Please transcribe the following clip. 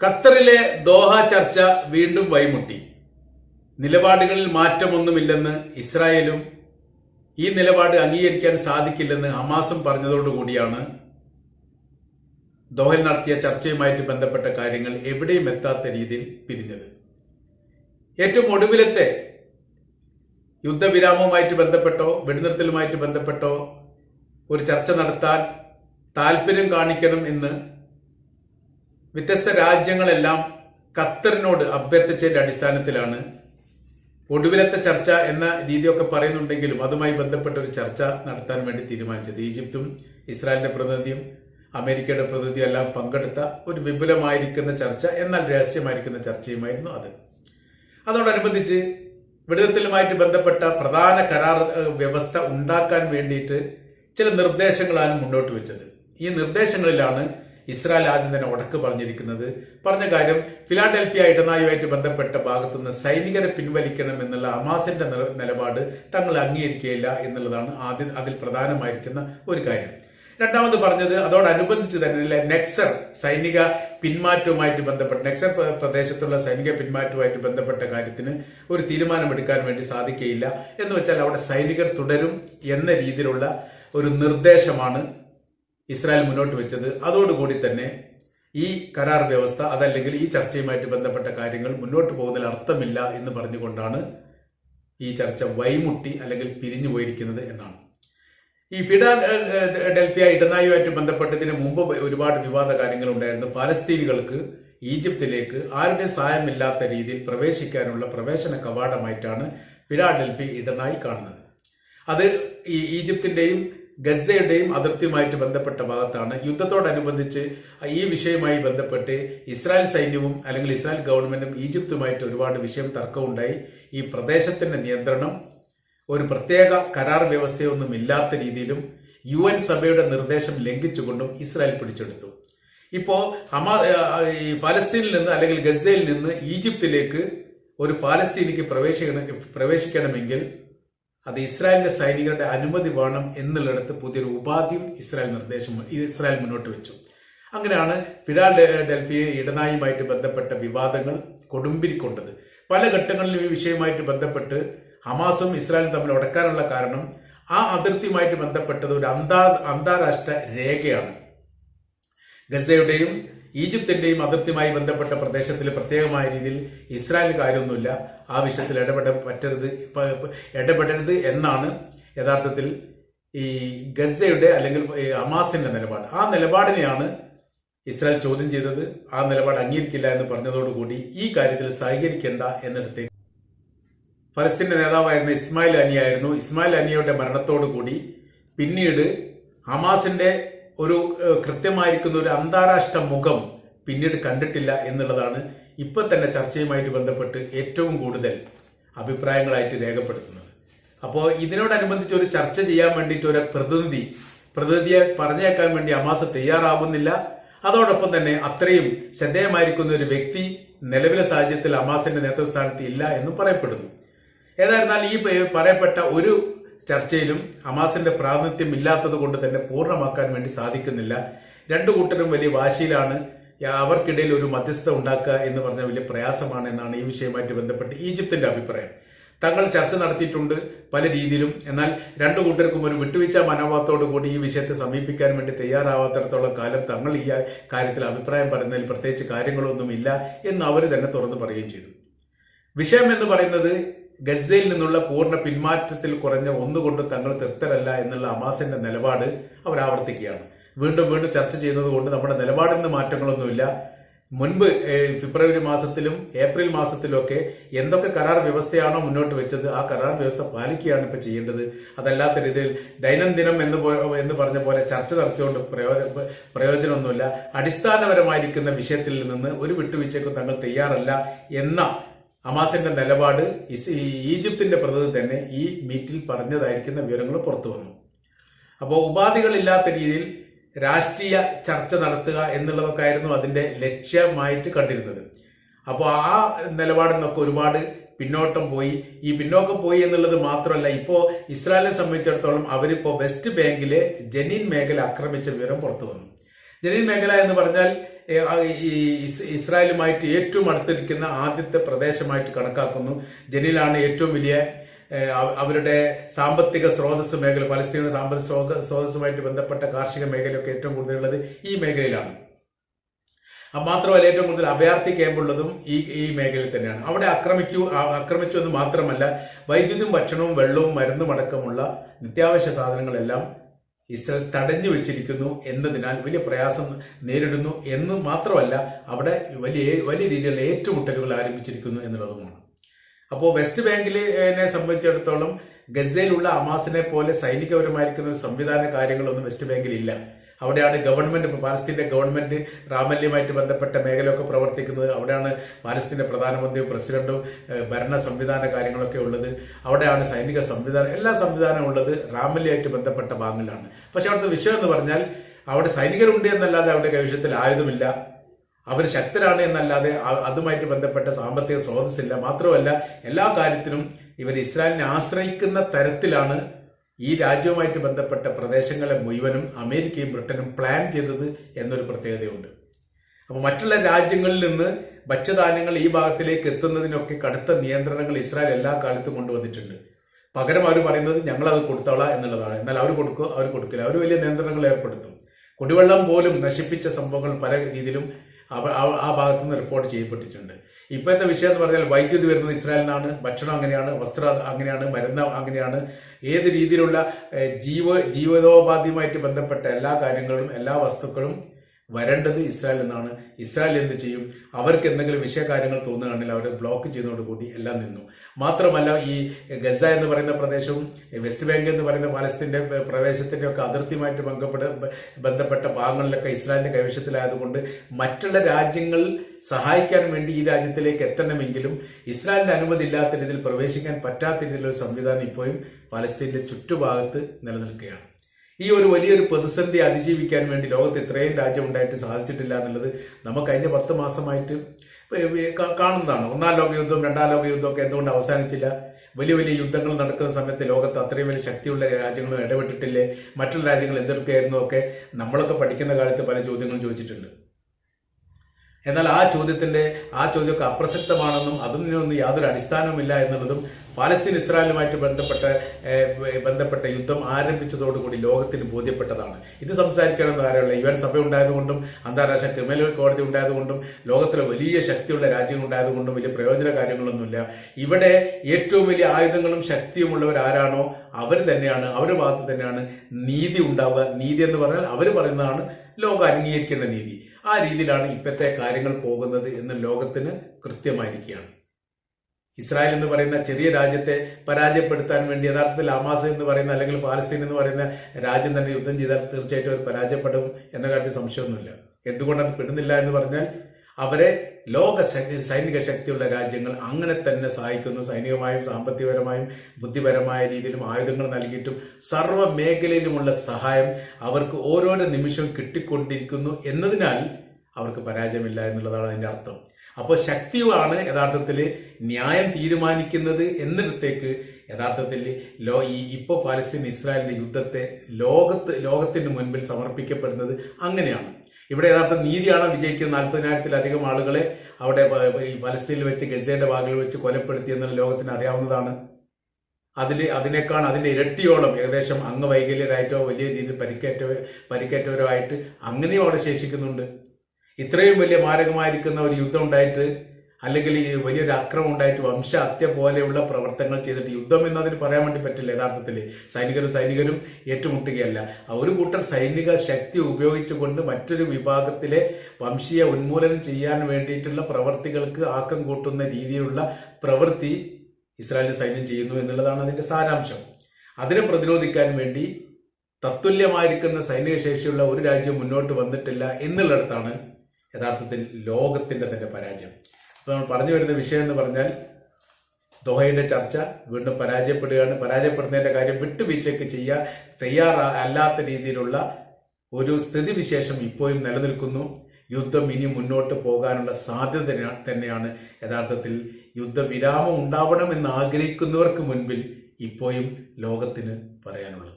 ഖത്തറിലെ ദോഹ ചർച്ച വീണ്ടും വൈമുട്ടി നിലപാടുകളിൽ മാറ്റമൊന്നുമില്ലെന്ന് ഇസ്രായേലും ഈ നിലപാട് അംഗീകരിക്കാൻ സാധിക്കില്ലെന്ന് ഹമാസും പറഞ്ഞതോടുകൂടിയാണ് ദോഹയിൽ നടത്തിയ ചർച്ചയുമായിട്ട് ബന്ധപ്പെട്ട കാര്യങ്ങൾ എവിടെയും എത്താത്ത രീതിയിൽ പിരിഞ്ഞത്. ഏറ്റവും ഒടുവിലത്തെ യുദ്ധവിരാമവുമായിട്ട് ബന്ധപ്പെട്ടോ വെടിനിർത്തലുമായിട്ട് ബന്ധപ്പെട്ടോ ഒരു ചർച്ച നടത്താൻ താല്പര്യം കാണിക്കണം എന്ന് വ്യത്യസ്ത രാജ്യങ്ങളെല്ലാം ഖത്തറിനോട് അഭ്യർത്ഥിച്ചതിന്റെ അടിസ്ഥാനത്തിലാണ് ഒടുവിലത്തെ ചർച്ച എന്ന രീതിയൊക്കെ പറയുന്നുണ്ടെങ്കിലും അതുമായി ബന്ധപ്പെട്ട ഒരു ചർച്ച നടത്താൻ വേണ്ടി തീരുമാനിച്ചത് ഈജിപ്തും ഇസ്രായേലിന്റെ പ്രതിനിധിയും അമേരിക്കയുടെ പ്രതിനിധിയും എല്ലാം പങ്കെടുത്ത ഒരു വിപുലമായിരിക്കുന്ന ചർച്ച എന്നാൽ രഹസ്യമായിരിക്കുന്ന ചർച്ചയുമായിരുന്നു അത്. അതോടനുബന്ധിച്ച് വിടുതലുമായിട്ട് ബന്ധപ്പെട്ട പ്രധാന കരാർ വ്യവസ്ഥ ഉണ്ടാക്കാൻ വേണ്ടിയിട്ട് ചില നിർദ്ദേശങ്ങളാണ് മുന്നോട്ട് വെച്ചത്. ഈ നിർദ്ദേശങ്ങളിലാണ് ഇസ്രായേൽ ആദ്യം തന്നെ ഉടക്ക് പറഞ്ഞിരിക്കുന്നത് പറഞ്ഞ കാര്യം ഫിലാഡൽഫിയ ഇടനായുമായിട്ട് ബന്ധപ്പെട്ട ഭാഗത്തുനിന്ന് സൈനികരെ പിൻവലിക്കണം എന്നുള്ള അമാസിന്റെ നിലപാട് തങ്ങൾ അംഗീകരിക്കുകയില്ല എന്നുള്ളതാണ് ആദ്യം അതിൽ പ്രധാനമായിരിക്കുന്ന ഒരു കാര്യം. രണ്ടാമത് പറഞ്ഞത് അതോടനുബന്ധിച്ച് തന്നെ നെക്സർ സൈനിക പിന്മാറ്റവുമായിട്ട് ബന്ധപ്പെട്ട് നെക്സർ പ്രദേശത്തുള്ള സൈനിക പിന്മാറ്റവുമായിട്ട് ബന്ധപ്പെട്ട കാര്യത്തിന് ഒരു തീരുമാനമെടുക്കാൻ വേണ്ടി സാധിക്കുകയില്ല. എന്ന് വെച്ചാൽ അവിടെ സൈനികർ തുടരും എന്ന രീതിയിലുള്ള ഒരു നിർദ്ദേശമാണ് ഇസ്രായേൽ മുന്നോട്ട് വെച്ചത്. അതോടുകൂടി തന്നെ ഈ കരാർ വ്യവസ്ഥ അതല്ലെങ്കിൽ ഈ ചർച്ചയുമായിട്ട് ബന്ധപ്പെട്ട കാര്യങ്ങൾ മുന്നോട്ട് പോകുന്നതിൽ അർത്ഥമില്ല എന്ന് പറഞ്ഞുകൊണ്ടാണ് ഈ ചർച്ച വൈമുട്ടി അല്ലെങ്കിൽ പിരിഞ്ഞു പോയിരിക്കുന്നത് എന്നാണ്. ഈ ഫിഡ ഡൽഫിയ ഇടനായുമായിട്ട് ബന്ധപ്പെട്ടതിന് മുമ്പ് ഒരുപാട് വിവാദ കാര്യങ്ങൾ ഉണ്ടായിരുന്നു പാലസ്തീനികൾക്ക് ഈജിപ്തിലേക്ക് ആരുടെ സഹായമില്ലാത്ത രീതിയിൽ പ്രവേശിക്കാനുള്ള പ്രവേശന കവാടമായിട്ടാണ് ഫിഡാഡൽഫി ഇടനായി കാണുന്നത്. അത് ഈ ഈജിപ്തിന്റെയും ഗസയുടെയും അതിർത്തിയുമായിട്ട് ബന്ധപ്പെട്ട ഭാഗത്താണ് യുദ്ധത്തോടനുബന്ധിച്ച് ഈ വിഷയവുമായി ബന്ധപ്പെട്ട് ഇസ്രായേൽ സൈന്യവും അല്ലെങ്കിൽ ഇസ്രായേൽ ഗവൺമെന്റും ഈജിപ്തുമായിട്ട് ഒരുപാട് വിഷയം തർക്കമുണ്ടായി ഈ പ്രദേശത്തിന്റെ നിയന്ത്രണം ഒരു പ്രത്യേക കരാർ വ്യവസ്ഥയൊന്നും ഇല്ലാത്ത രീതിയിലും യു എൻ സഭയുടെ നിർദ്ദേശം ലംഘിച്ചുകൊണ്ടും ഇസ്രായേൽ പിടിച്ചെടുത്തു. ഇപ്പോ ഹമാ ഈ ഫലസ്തീനിൽ നിന്ന് അല്ലെങ്കിൽ ഗസയിൽ നിന്ന് ഈജിപ്തിലേക്ക് ഒരു പാലസ്തീനിക്ക് പ്രവേശിക്കണം പ്രവേശിക്കണമെങ്കിൽ അത് ഇസ്രായേലിന്റെ സൈനികരുടെ അനുമതി വേണം എന്നുള്ളിടത്ത് പുതിയൊരു ഉപാധിയും ഇസ്രായേൽ നിർദ്ദേശം ഇസ്രായേൽ മുന്നോട്ട് വെച്ചു. അങ്ങനെയാണ് ഫിഡാൽ ഡൽഹിയെ ഇടനായുമായിട്ട് ബന്ധപ്പെട്ട വിവാദങ്ങൾ കൊടുമ്പിരിക്കൊണ്ടത് പല ഘട്ടങ്ങളിലും ഈ വിഷയവുമായിട്ട് ബന്ധപ്പെട്ട് ഹമാസും ഇസ്രായേലും തമ്മിൽ ഉടക്കാനുള്ള കാരണം ആ അതിർത്തിയുമായിട്ട് ബന്ധപ്പെട്ടത് ഒരു അന്താ അന്താരാഷ്ട്ര രേഖയാണ്. ഗസയുടെയും ഈജിപ്തിന്റെയും അതിർത്തിയുമായി ബന്ധപ്പെട്ട പ്രദേശത്തിൽ പ്രത്യേകമായ രീതിയിൽ ഇസ്രായേൽ കാര്യമൊന്നുമില്ല. ആ വിഷയത്തിൽ ഇടപെട പറ്റരുത്. ഇടപെടരുത് എന്നാണ് യഥാർത്ഥത്തിൽ ഈ ഗസയുടെ അല്ലെങ്കിൽ ഹമാസിന്റെ നിലപാട്. ആ നിലപാടിനെയാണ് ഇസ്രായേൽ ചോദ്യം ചെയ്തത്. ആ നിലപാട് അംഗീകരിക്കില്ല എന്ന് പറഞ്ഞതോടുകൂടി ഈ കാര്യത്തിൽ സഹകരിക്കേണ്ട എന്നിടത്തേക്ക് ഫലസ്തീന്റെ നേതാവായിരുന്ന ഇസ്മായിൽ അനിയായിരുന്നു. ഇസ്മായിൽ അനിയുടെ മരണത്തോടുകൂടി പിന്നീട് ഹമാസിന്റെ ഒരു കൃത്യമായിരിക്കുന്ന ഒരു അന്താരാഷ്ട്ര മുഖം പിന്നീട് കണ്ടിട്ടില്ല എന്നുള്ളതാണ് ഇപ്പൊ തന്നെ ചർച്ചയുമായിട്ട് ബന്ധപ്പെട്ട് ഏറ്റവും കൂടുതൽ അഭിപ്രായങ്ങളായിട്ട് രേഖപ്പെടുത്തുന്നത്. അപ്പോൾ ഇതിനോടനുബന്ധിച്ച് ഒരു ചർച്ച ചെയ്യാൻ വേണ്ടിയിട്ട് ഒരു പ്രതിനിധി പ്രതിനിധിയെ പറഞ്ഞേക്കാൻ വേണ്ടി അമാസ തയ്യാറാവുന്നില്ല. അതോടൊപ്പം തന്നെ അത്രയും ശ്രദ്ധേയമായിരിക്കുന്ന ഒരു വ്യക്തി നിലവിലെ സാഹചര്യത്തിൽ അമാസിന്റെ നേതൃസ്ഥാനത്ത് ഇല്ല എന്നും പറയപ്പെടുന്നു. ഏതായിരുന്നാലും ഈ പറയപ്പെട്ട ഒരു ചർച്ചയിലും ഹമാസിന്റെ പ്രാതിനിധ്യം ഇല്ലാത്തത് കൊണ്ട് തന്നെ പൂർണമാക്കാൻ വേണ്ടി സാധിക്കുന്നില്ല. രണ്ടു കൂട്ടരും വലിയ വാശിയിലാണ്. അവർക്കിടയിൽ ഒരു മധ്യസ്ഥത ഉണ്ടാക്കുക എന്ന് പറഞ്ഞ വലിയ പ്രയാസമാണ് എന്നാണ് ഈ വിഷയവുമായിട്ട് ബന്ധപ്പെട്ട് ഈജിപ്തിന്റെ അഭിപ്രായം. തങ്ങൾ ചർച്ച നടത്തിയിട്ടുണ്ട് പല രീതിയിലും. എന്നാൽ രണ്ടു കൂട്ടർക്കും ഒരു വിട്ടുവീഴ്ച മനോഭാവത്തോടു കൂടി ഈ വിഷയത്തെ സമീപിക്കാൻ വേണ്ടി തയ്യാറാവാത്തിടത്തോളം കാലം തങ്ങൾ ഈ കാര്യത്തിൽ അഭിപ്രായം പറയുന്നതിൽ പ്രത്യേകിച്ച് കാര്യങ്ങളൊന്നുമില്ല എന്ന് അവർ തന്നെ തുറന്നു പറയുകയും ചെയ്തു. വിഷയം എന്ന് പറയുന്നത് ഗസയിൽ നിന്നുള്ള പൂർണ പിന്മാറ്റത്തിൽ കുറഞ്ഞ ഒന്നുകൊണ്ട് തങ്ങൾ തൃപ്തരല്ല എന്നുള്ള അമാസിന്റെ നിലപാട് അവർ ആവർത്തിക്കുകയാണ്. വീണ്ടും വീണ്ടും ചർച്ച ചെയ്യുന്നത് കൊണ്ട് നമ്മുടെ നിലപാടിൽ നിന്ന് മാറ്റങ്ങളൊന്നുമില്ല. മുൻപ് ഫെബ്രുവരി മാസത്തിലും ഏപ്രിൽ മാസത്തിലും ഒക്കെ എന്തൊക്കെ കരാർ വ്യവസ്ഥയാണോ മുന്നോട്ട് വെച്ചത് ആ കരാർ വ്യവസ്ഥ പാലിക്കുകയാണ് ഇപ്പൊ ചെയ്യേണ്ടത്. അതല്ലാത്ത രീതിയിൽ ദൈനംദിനം എന്ന് എന്ന് പറഞ്ഞ പോലെ ചർച്ച നടത്തിയോണ്ട് പ്രയോജന പ്രയോജനമൊന്നുമില്ല. അടിസ്ഥാനപരമായിരിക്കുന്ന വിഷയത്തിൽ നിന്ന് ഒരു വിട്ടുവീഴ്ചയ്ക്കും തങ്ങൾ തയ്യാറല്ല എന്ന ഹമാസിന്റെ നിലപാട് ഈജിപ്തിന്റെ പ്രതിനിധി തന്നെ ഈ മീറ്റിൽ പറഞ്ഞതായിരിക്കുന്ന വിവരങ്ങൾ പുറത്തു വന്നു. അപ്പോൾ ഉപാധികളില്ലാത്ത രീതിയിൽ രാഷ്ട്രീയ ചർച്ച നടത്തുക എന്നുള്ളതൊക്കെ ആയിരുന്നു അതിന്റെ ലക്ഷ്യമായിട്ട് കണ്ടിരുന്നത്. അപ്പോൾ ആ നിലപാടിൽ നിന്നൊക്കെ ഒരുപാട് പിന്നോട്ടം പോയി. ഈ പിന്നോക്കം പോയി എന്നുള്ളത് മാത്രമല്ല ഇപ്പോൾ ഇസ്രായേലിനെ സംബന്ധിച്ചിടത്തോളം അവരിപ്പോൾ വെസ്റ്റ് ബാങ്കിലെ ജനീൻ മേഖല ആക്രമിച്ച വിവരം പുറത്തു വന്നു. ജനീൻ മേഖല എന്ന് പറഞ്ഞാൽ ഇസ്രായേലുമായിട്ട് ഏറ്റവും അടുത്തിരിക്കുന്ന ആദ്യത്തെ പ്രദേശമായിട്ട് കണക്കാക്കുന്നു. ജനീലാണ് ഏറ്റവും വലിയ അവരുടെ സാമ്പത്തിക സ്രോതസ് മേഖല പലസ്തീനയുടെ സാമ്പത്തിക സ്രോത- സ്രോതസ്സുമായിട്ട് ബന്ധപ്പെട്ട കാർഷിക മേഖലയൊക്കെ ഏറ്റവും കൂടുതലുള്ളത് ഈ മേഖലയിലാണ്. മാത്രമല്ല ഏറ്റവും കൂടുതൽ അഭയാർത്ഥി ക്യാമ്പുള്ളതും ഈ ഈ മേഖലയിൽ തന്നെയാണ്. അവിടെ ആക്രമിക്കൂ ആക്രമിച്ചു എന്ന് മാത്രമല്ല വൈദ്യുതിയും ഭക്ഷണവും വെള്ളവും മരുന്നും അടക്കമുള്ള നിത്യാവശ്യ സാധനങ്ങളെല്ലാം ഇസ്രയേൽ തടഞ്ഞു വെച്ചിരിക്കുന്നു എന്നതിനാൽ വലിയ പ്രയാസം നേരിടുന്നു എന്ന് മാത്രമല്ല അവിടെ വലിയ വലിയ രീതിയിലുള്ള ഏറ്റുമുട്ടലുകൾ ആരംഭിച്ചിരിക്കുന്നു എന്നുള്ളതുമാണ്. അപ്പോൾ വെസ്റ്റ് ബാങ്കിനെ സംബന്ധിച്ചിടത്തോളം ഗസയിലുള്ള അമാസിനെ പോലെ സൈനികപരമായിരിക്കുന്ന ഒരു സംവിധാന കാര്യങ്ങളൊന്നും വെസ്റ്റ് ബാങ്കിൽ ഇല്ല അവിടെയാണ് ഗവൺമെന്റ് പാലസ്തീന്റെ ഗവൺമെന്റ് റാമല്യമായിട്ട് ബന്ധപ്പെട്ട മേഖലയൊക്കെ പ്രവർത്തിക്കുന്നത്. അവിടെയാണ് പാലസ്തീന്റെ പ്രധാനമന്ത്രിയും പ്രസിഡന്റും ഭരണ സംവിധാന കാര്യങ്ങളൊക്കെ ഉള്ളത്. അവിടെയാണ് സൈനിക സംവിധാനം എല്ലാ സംവിധാനവും ഉള്ളത് റാമല്യമായിട്ട് ബന്ധപ്പെട്ട ഭാഗങ്ങളിലാണ്. പക്ഷെ അവിടുത്തെ വിഷയം എന്ന് പറഞ്ഞാൽ അവിടെ സൈനികരുണ്ട് എന്നല്ലാതെ അവരുടെ കൈവശത്തിൽ ആയുധമില്ല. അവർ ശക്തരാണ് എന്നല്ലാതെ അതുമായിട്ട് ബന്ധപ്പെട്ട സാമ്പത്തിക സ്രോതസ്സില്ല. മാത്രമല്ല എല്ലാ കാര്യത്തിനും ഇവർ ഇസ്രായേലിനെ ആശ്രയിക്കുന്ന തരത്തിലാണ് ഈ രാജ്യവുമായിട്ട് ബന്ധപ്പെട്ട പ്രദേശങ്ങളെ മുഴുവനും അമേരിക്കയും ബ്രിട്ടനും പ്ലാൻ ചെയ്തത് എന്നൊരു പ്രത്യേകതയുണ്ട്. അപ്പോൾ മറ്റുള്ള രാജ്യങ്ങളിൽ നിന്ന് ഭക്ഷ്യധാന്യങ്ങൾ ഈ ഭാഗത്തിലേക്ക് എത്തുന്നതിനൊക്കെ കടുത്ത നിയന്ത്രണങ്ങൾ ഇസ്രായേൽ എല്ലാ കാലത്തും കൊണ്ടുവന്നിട്ടുണ്ട്. പകരം അവർ പറയുന്നത് ഞങ്ങളത് കൊടുത്തോളാം എന്നുള്ളതാണ്. എന്നാൽ അവർ കൊടുക്കുക അവർ കൊടുക്കില്ല. അവർ വലിയ നിയന്ത്രണങ്ങൾ ഏർപ്പെടുത്തും. കുടിവെള്ളം പോലും നശിപ്പിച്ച സംഭവങ്ങൾ പല രീതിയിലും ആ- ഭാഗത്ത് നിന്ന് റിപ്പോർട്ട് ചെയ്യപ്പെട്ടിട്ടുണ്ട്. ഇപ്പോഴത്തെ വിഷയം എന്ന് പറഞ്ഞാൽ വൈദ്യുതി വരുന്നത് ഇസ്രായേലിൽ നിന്നാണ് ഭക്ഷണം അങ്ങനെയാണ് വസ്ത്രം അങ്ങനെയാണ് മരുന്ന് അങ്ങനെയാണ്. ഏത് രീതിയിലുള്ള ജീവ ജീവിതോപാധിയുമായിട്ട് ബന്ധപ്പെട്ട എല്ലാ കാര്യങ്ങളും എല്ലാ വസ്തുക്കളും വരേണ്ടത് ഇസ്രായേൽ എന്നാണ്. ഇസ്രായേൽ എന്ത് ചെയ്യും? അവർക്ക് എന്തെങ്കിലും വിഷയകാര്യങ്ങൾ തോന്നുകയാണെങ്കിൽ അവരെ ബ്ലോക്ക് ചെയ്യുന്നതോടുകൂടി എല്ലാം നിന്നു. മാത്രമല്ല ഈ ഗസ എന്ന് പറയുന്ന പ്രദേശവും വെസ്റ്റ് ബാങ്ക് എന്ന് പറയുന്ന പാലസ്തീന്റെ പ്രദേശത്തിന്റെ ഒക്കെ അതിർത്തിയുമായിട്ട് ബന്ധപ്പെട്ട ബന്ധപ്പെട്ട ഭാഗങ്ങളിലൊക്കെ ഇസ്രായേലിന്റെ കൈവശത്തിലായതുകൊണ്ട് മറ്റുള്ള രാജ്യങ്ങൾ സഹായിക്കാൻ വേണ്ടി ഈ രാജ്യത്തിലേക്ക് എത്തണമെങ്കിലും ഇസ്രായേലിന്റെ അനുമതി ഇല്ലാത്ത രീതിയിൽ പ്രവേശിക്കാൻ പറ്റാത്ത രീതിയിലുള്ള സംവിധാനം ഇപ്പോഴും പാലസ്തീന്റെ ചുറ്റുഭാഗത്ത് നിലനിൽക്കുകയാണ്. ഈ ഒരു വലിയൊരു പ്രതിസന്ധി അതിജീവിക്കാൻ വേണ്ടി ലോകത്ത് ഇത്രയും രാജ്യം ഉണ്ടായിട്ട് സാധിച്ചിട്ടില്ല എന്നുള്ളത് നമ്മൾ കഴിഞ്ഞ പത്ത് മാസമായിട്ട് കാണുന്നതാണ്. ഒന്നാം ലോക യുദ്ധം രണ്ടാം ലോക യുദ്ധമൊക്കെ എന്തുകൊണ്ട് അവസാനിച്ചില്ല? വലിയ വലിയ യുദ്ധങ്ങൾ നടക്കുന്ന സമയത്ത് ലോകത്ത് അത്രയും വലിയ ശക്തിയുള്ള രാജ്യങ്ങളും ഇടപെട്ടിട്ടില്ലേ? മറ്റുള്ള രാജ്യങ്ങൾ എന്തൊക്കെയായിരുന്നു ഒക്കെ നമ്മളൊക്കെ പഠിക്കുന്ന കാലത്ത് പല ചോദ്യങ്ങളും ചോദിച്ചിട്ടുണ്ട്. എന്നാൽ ആ ചോദ്യത്തിന്റെ ആ ചോദ്യമൊക്കെ അപ്രസക്തമാണെന്നും അതിനൊന്നും യാതൊരു അടിസ്ഥാനവുമില്ല എന്നുള്ളതും പാലസ്തീൻ ഇസ്രായേലുമായിട്ട് ബന്ധപ്പെട്ട ബന്ധപ്പെട്ട യുദ്ധം ആരംഭിച്ചതോടുകൂടി ലോകത്തിന് ബോധ്യപ്പെട്ടതാണ്. ഇത് സംസാരിക്കണമെന്ന് ആരുള്ള യു എൻ സഭ ഉണ്ടായതുകൊണ്ടും അന്താരാഷ്ട്ര ക്രിമിനൽ കോടതി ഉണ്ടായതുകൊണ്ടും ലോകത്തിലെ വലിയ ശക്തിയുള്ള രാജ്യങ്ങൾ ഉണ്ടായതുകൊണ്ടും വലിയ പ്രയോജന കാര്യങ്ങളൊന്നുമില്ല. ഇവിടെ ഏറ്റവും വലിയ ആയുധങ്ങളും ശക്തിയുമുള്ളവർ ആരാണോ അവർ തന്നെയാണ് അവരുടെ ഭാഗത്ത് തന്നെയാണ് നീതി ഉണ്ടാവുക. നീതി എന്ന് പറഞ്ഞാൽ അവർ പറയുന്നതാണ് ലോകം അംഗീകരിക്കേണ്ട നീതി. ആ രീതിയിലാണ് ഇപ്പോഴത്തെ കാര്യങ്ങൾ പോകുന്നത് എന്ന് ലോകത്തിന് കൃത്യമായിരിക്കുകയാണ്. ഇസ്രായേൽ എന്ന് പറയുന്ന ചെറിയ രാജ്യത്തെ പരാജയപ്പെടുത്താൻ വേണ്ടി യഥാർത്ഥത്തിൽ ഹമാസ് എന്ന് പറയുന്ന അല്ലെങ്കിൽ പാലസ്തീൻ എന്ന് പറയുന്ന രാജ്യം തന്നെ യുദ്ധം ചെയ്താൽ തീർച്ചയായിട്ടും അവർ പരാജയപ്പെടും എന്ന കാര്യത്തിൽ സംശയമൊന്നുമില്ല. എന്തുകൊണ്ടത് പെടുന്നില്ല എന്ന് പറഞ്ഞാൽ അവരെ ലോക സൈനിക ശക്തിയുള്ള രാജ്യങ്ങൾ അങ്ങനെ തന്നെ സഹായിക്കുന്നു. സൈനികമായും സാമ്പത്തികപരമായും ബുദ്ധിപരമായ രീതിയിലും ആയുധങ്ങൾ നൽകിയിട്ടും സർവ മേഖലയിലുമുള്ള സഹായം അവർക്ക് ഓരോരോ നിമിഷവും കിട്ടിക്കൊണ്ടിരിക്കുന്നു എന്നതിനാൽ അവർക്ക് പരാജയമില്ല എന്നുള്ളതാണ് അതിന്റെ അർത്ഥം. അപ്പോൾ ശക്തിയാണ് യഥാർത്ഥത്തിൽ ന്യായം തീരുമാനിക്കുന്നത് എന്നിടത്തേക്ക് യഥാർത്ഥത്തിൽ ലോ ഈ ഇപ്പോൾ പാലസ്തീൻ ഇസ്രായേലിന്റെ യുദ്ധത്തെ ലോകത്ത് ലോകത്തിന് മുൻപിൽ സമർപ്പിക്കപ്പെടുന്നത് അങ്ങനെയാണ്. ഇവിടെ യഥാർത്ഥ നീതിയാണ് വിജയിക്കുന്ന നാൽപ്പതിനായിരത്തിലധികം ആളുകളെ അവിടെ ഈ പലസ്തീനിൽ വെച്ച് ഗസയുടെ ഭാഗങ്ങളിൽ വെച്ച് കൊലപ്പെടുത്തി എന്നുള്ള ലോകത്തിന് അറിയാവുന്നതാണ്. അതിൽ അതിനേക്കാൾ അതിന്റെ ഇരട്ടിയോളം ഏകദേശം അംഗവൈകല്യരായിട്ടോ വലിയ രീതിയിൽ പരിക്കേറ്റ പരിക്കേറ്റവരോ ആയിട്ട് അങ്ങനെയും അവിടെ ശേഷിക്കുന്നുണ്ട്. ഇത്രയും വലിയ മാരകമായിരിക്കുന്ന ഒരു യുദ്ധം ഉണ്ടായിട്ട് അല്ലെങ്കിൽ ഈ വലിയൊരു അക്രമം ഉണ്ടായിട്ട് വംശഹത്യ പോലെയുള്ള പ്രവർത്തനങ്ങൾ ചെയ്തിട്ട് യുദ്ധം എന്നതിന് പറയാൻ വേണ്ടി പറ്റില്ല യഥാർത്ഥത്തിൽ സൈനികരും സൈനികരും ഏറ്റുമുട്ടുകയല്ല. ഒരു കൂട്ടർ സൈനിക ശക്തി ഉപയോഗിച്ചുകൊണ്ട് മറ്റൊരു വിഭാഗത്തിലെ വംശീയ ഉന്മൂലനം ചെയ്യാൻ വേണ്ടിയിട്ടുള്ള പ്രവർത്തികൾക്ക് ആക്കം കൂട്ടുന്ന രീതിയിലുള്ള പ്രവൃത്തി ഇസ്രായേൽ സൈന്യം ചെയ്യുന്നു എന്നുള്ളതാണ് അതിന്റെ സാരാംശം. അതിനെ പ്രതിരോധിക്കാൻ വേണ്ടി തത്തുല്യമായിരിക്കുന്ന സൈനിക ശേഷിയുള്ള ഒരു രാജ്യം മുന്നോട്ട് വന്നിട്ടില്ല എന്നുള്ളിടത്താണ് യഥാർത്ഥത്തിൽ ലോകത്തിന്റെ തന്നെ പരാജയം. അപ്പോൾ നമ്മൾ പറഞ്ഞു വരുന്ന വിഷയം എന്ന് പറഞ്ഞാൽ ദോഹയുടെ ചർച്ച വീണ്ടും പരാജയപ്പെടുകയാണ്. പരാജയപ്പെടുന്നതിന്റെ കാര്യം വിട്ടുവീഴ്ചയ്ക്ക് ചെയ്യാൻ തയ്യാറാ അല്ലാത്ത രീതിയിലുള്ള ഒരു സ്ഥിതിവിശേഷം ഇപ്പോഴും നിലനിൽക്കുന്നു. യുദ്ധം ഇനി മുന്നോട്ട് പോകാനുള്ള സാധ്യത തന്നെയാണ്. യഥാർത്ഥത്തിൽ യുദ്ധവിരാമം ഉണ്ടാവണമെന്ന് ആഗ്രഹിക്കുന്നവർക്ക് മുൻപിൽ ഇപ്പോഴും ലോകത്തിന് പറയാനുള്ളത്.